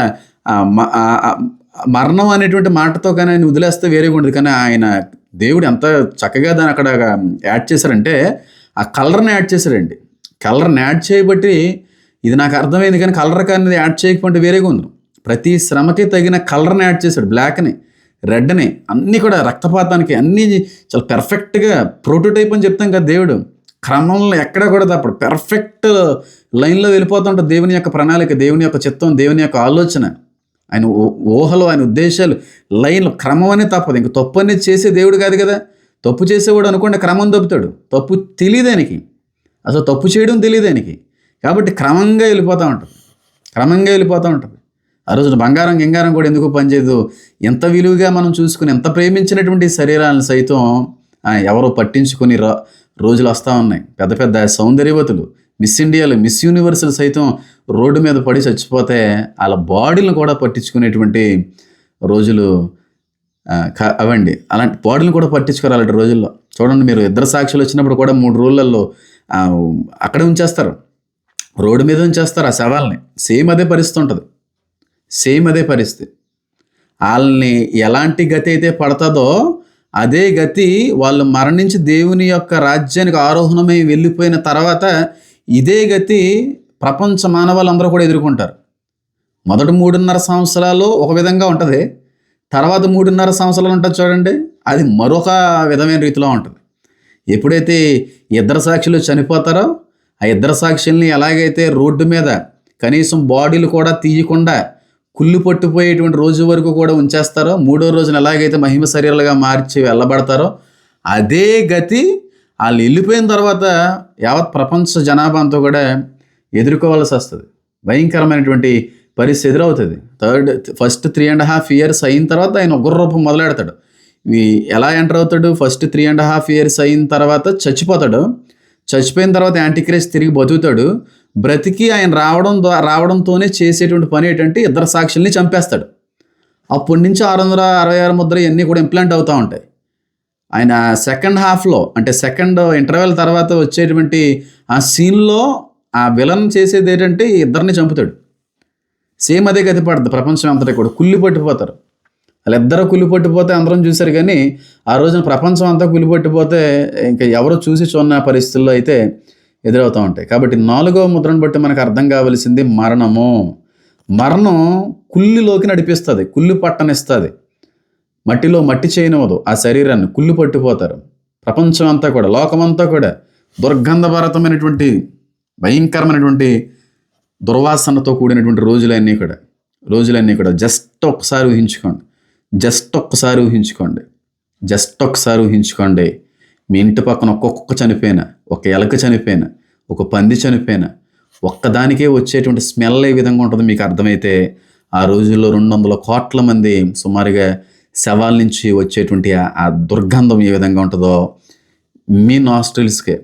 మరణం అనేటువంటి మాటతో కానీ ఆయన వదిలేస్తే వేరేగా ఉండదు. కానీ ఆయన దేవుడు ఎంత చక్కగా దాన్ని అక్కడ యాడ్ చేశారంటే ఆ కలర్ని యాడ్ చేశారండి. కలర్ని యాడ్ చేయబట్టి ఇది నాకు అర్థమైంది కానీ కలర్ కానీ యాడ్ చేయకపోతే వేరేగా ఉంది. ప్రతి శ్రమకి తగిన కలర్ని యాడ్ చేశాడు. బ్లాక్ని రెడ్ని అన్నీ కూడా రక్తపాతానికి అన్నీ చాలా పెర్ఫెక్ట్గా ప్రోటోటైప్ అని చెప్తాం కదా దేవుడు. క్రమంలో ఎక్కడ కూడా తప్పడు పెర్ఫెక్ట్ లైన్లో వెళ్ళిపోతుంటే దేవుని యొక్క ప్రణాళిక దేవుని యొక్క చిత్తం దేవుని యొక్క ఆలోచన. ఆయన ఊహలు ఆయన ఉద్దేశాలు లైన్లు క్రమం అనేది తప్పదు. ఇంక తప్పు అనేది చేసే దేవుడు కాదు కదా. తప్పు చేసేవాడు అనుకోండి క్రమం తప్పుతాడు. తప్పు తెలియదానికి అసలు తప్పు చేయడం తెలియదానికి కాబట్టి క్రమంగా వెళ్ళిపోతూ ఉంటుంది. క్రమంగా వెళ్ళిపోతూ ఉంటుంది. ఆ రోజున బంగారం గింగారం కూడా ఎందుకు పనిచేయదు? ఎంత విలువగా మనం చూసుకుని ఎంత ప్రేమించినటువంటి శరీరాలను సైతం ఎవరో పట్టించుకుని రా రోజులు వస్తూ ఉన్నాయి. పెద్ద పెద్ద సౌందర్యవతులు మిస్ ఇండియాలు మిస్ యూనివర్సల్ సైతం రోడ్డు మీద పడి చచ్చిపోతే వాళ్ళ బాడీలను కూడా పట్టించుకునేటువంటి రోజులు అవండి. అలాంటి బాడీలను కూడా పట్టించుకోరు అలాంటి రోజుల్లో. చూడండి మీరు ఇద్దరు సాక్షులు వచ్చినప్పుడు కూడా మూడు రోజులలో అక్కడే ఉంచేస్తారు. రోడ్డు మీద ఉంచేస్తారు ఆ శవాల్ని. సేమ్ అదే పరిస్థితి ఉంటుంది. సేమ్ అదే పరిస్థితి. వాళ్ళని ఎలాంటి గతి అయితే పడుతుందో అదే గతి వాళ్ళు మరణించి దేవుని యొక్క రాజ్యానికి ఆరోహణమై వెళ్ళిపోయిన తర్వాత ఇదే గతి ప్రపంచ మానవాళ్ళందరూ కూడా ఎదుర్కొంటారు. మొదటి మూడున్నర సంవత్సరాలు ఒక విధంగా ఉంటుంది. తర్వాత మూడున్నర సంవత్సరాలు ఉంటుంది చూడండి. అది మరొక విధమైన రీతిలో ఉంటుంది. ఎప్పుడైతే ఇద్దరు సాక్షులు చనిపోతారో ఆ ఇద్దరు సాక్షుల్ని ఎలాగైతే రోడ్డు మీద కనీసం బాడీలు కూడా తీయకుండా కుళ్ళు పట్టిపోయేటువంటి రోజు వరకు కూడా ఉంచేస్తారో మూడో రోజున ఎలాగైతే మహిమ శరీరాలుగా మార్చి వెళ్ళబడతారో అదే గతి వాళ్ళు వెళ్ళిపోయిన తర్వాత యావత్ ప్రపంచ జనాభా అంతా కూడా ఎదుర్కోవాల్సి వస్తుంది. భయంకరమైనటువంటి పరిస్థితి ఎదురవుతుంది. Third first three and half years అయిన తర్వాత ఆయన ఉగ్ర రూపం మొదలెడతాడు ఎలా ఎంటర్ అవుతాడు? First three and half years అయిన తర్వాత చచ్చిపోతాడు. చచ్చిపోయిన తర్వాత యాంటీక్రైస్ట్ తిరిగి బతుకుతాడు. బ్రతికి ఆయన రావడం ద్వారా రావడంతోనే చేసేటువంటి పని ఏంటంటే ఇద్దరు సాక్షుల్ని చంపేస్తాడు. అప్పటి నుంచి ఆరు వందల అరవై ఆరు ముద్ర ఇవన్నీ కూడా ఇంప్లాంట్ అవుతూ ఉంటాయి. ఆయన సెకండ్ హాఫ్లో అంటే సెకండ్ ఇంటర్వెల్ తర్వాత వచ్చేటువంటి ఆ సీన్లో ఆ విలన్ చేసేది ఏంటంటే ఇద్దరిని చంపుతాడు. సేమ్ అదే గతి పడుతుంది ప్రపంచం అంతటా కూడా. కుళ్ళి పట్టిపోతారు. వాళ్ళిద్దరూ కుళ్ళి పట్టిపోతే అందరం చూశారు కానీ ఆ రోజున ప్రపంచం అంతా కుళ్ళి పట్టిపోతే ఇంకా ఎవరు చూసి చూన్న పరిస్థితుల్లో అయితే ఎదురవుతూ ఉంటాయి. కాబట్టి నాలుగవ ముద్రను బట్టి మనకు అర్థం కావలసింది మరణము. మరణం కుళ్ళిలోకి నడిపిస్తుంది కుళ్ళు పట్టనిస్తుంది. మట్టిలో మట్టి చేయనివ్వదు ఆ శరీరాన్ని కుళ్ళు పట్టిపోతారు. ప్రపంచం అంతా కూడా లోకమంతా కూడా దుర్గంధభరితమైనటువంటి భయంకరమైనటువంటి దుర్వాసనతో కూడినటువంటి రోజులన్నీ కూడా రోజులన్నీ కూడా జస్ట్ ఒక్కసారి ఊహించుకోండి. జస్ట్ ఒక్కసారి ఊహించుకోండి. జస్ట్ ఒక్కసారి ఊహించుకోండి. మీ ఇంటి పక్కన ఒక్కొక్క చనిపోయిన ఒక ఎలక చనిపోయిన ఒక పంది చనిపోయిన ఒక్కదానికే వచ్చేటువంటి స్మెల్ ఏ విధంగా ఉంటుందో మీకు అర్థమైతే ఆ రోజుల్లో రెండు వందల కోట్ల మంది సుమారుగా శవాల నుంచి వచ్చేటువంటి ఆ- దుర్గంధం ఏ విధంగా ఉంటుందో మీ నాస్ట్రిల్స్కే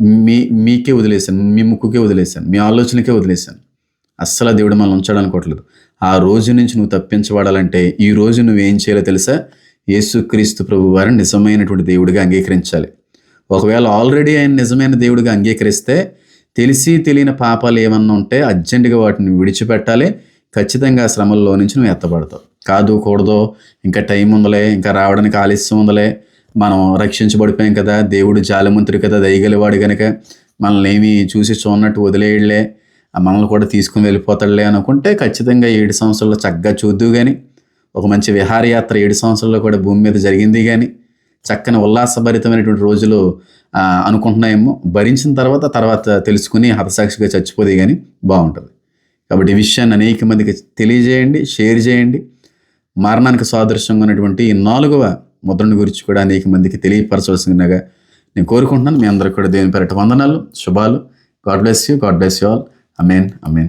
మీ మీకే వదిలేశాను మీ ముక్కుకే వదిలేశాను మీ ఆలోచనకే వదిలేశాను. అస్సలు దేవుడు మనల్ని ఉంచాడనుకోవట్లేదు. ఆ రోజు నుంచి నువ్వు తప్పించబడాలంటే ఈ రోజు నువ్వేం చేయాలో తెలుసా? యేసుక్రీస్తు ప్రభు వారిని నిజమైనటువంటి దేవుడిగా అంగీకరించాలి. ఒకవేళ ఆల్రెడీ ఆయన నిజమైన దేవుడిగా అంగీకరిస్తే తెలిసి తెలియని పాపాలు ఏమన్నా ఉంటే అర్జెంటుగా వాటిని విడిచిపెట్టాలి. ఖచ్చితంగా ఆ శ్రమల్లో నుంచి నువ్వు ఎత్తబడతావు. కాదు కూడదు. ఇంకా టైం ఉందలే. ఇంకా రావడానికి ఆలస్యం ఉందలే. మనం రక్షించబడిపోయాం కదా. దేవుడు జాలమంతుడు కదా. దయగలివాడు కనుక మనల్ని ఏమీ చూసి చూడనట్టు వదిలేయడలే. మనల్ని కూడా తీసుకుని వెళ్ళిపోతాడులే అనుకుంటే ఖచ్చితంగా ఏడు సంవత్సరాల్లో చక్కగా చూద్దు కానీ ఒక మంచి విహారయాత్ర ఏడు సంవత్సరాల్లో కూడా భూమి మీద జరిగింది కానీ చక్కని ఉల్లాసభరితమైనటువంటి రోజులు అనుకుంటున్నాయేమో. భరించిన తర్వాత తర్వాత తెలుసుకుని హతసాక్షిగా చచ్చిపోతే కానీ బాగుంటుంది. కాబట్టి ఈ విషయాన్ని అనేక మందికి తెలియజేయండి షేర్ చేయండి. మరణానికి సాదృశ్యంగా ఉన్నటువంటి ఈ నాలుగవ ముద్రను గురించి కూడా అనేక మందికి తెలియపరచవలసిందిగా నేను కోరుకుంటున్నాను. మీ అందరికి కూడా దేవుని పేరట వందనాలు శుభాలు. God bless you God bless you all. Amen amen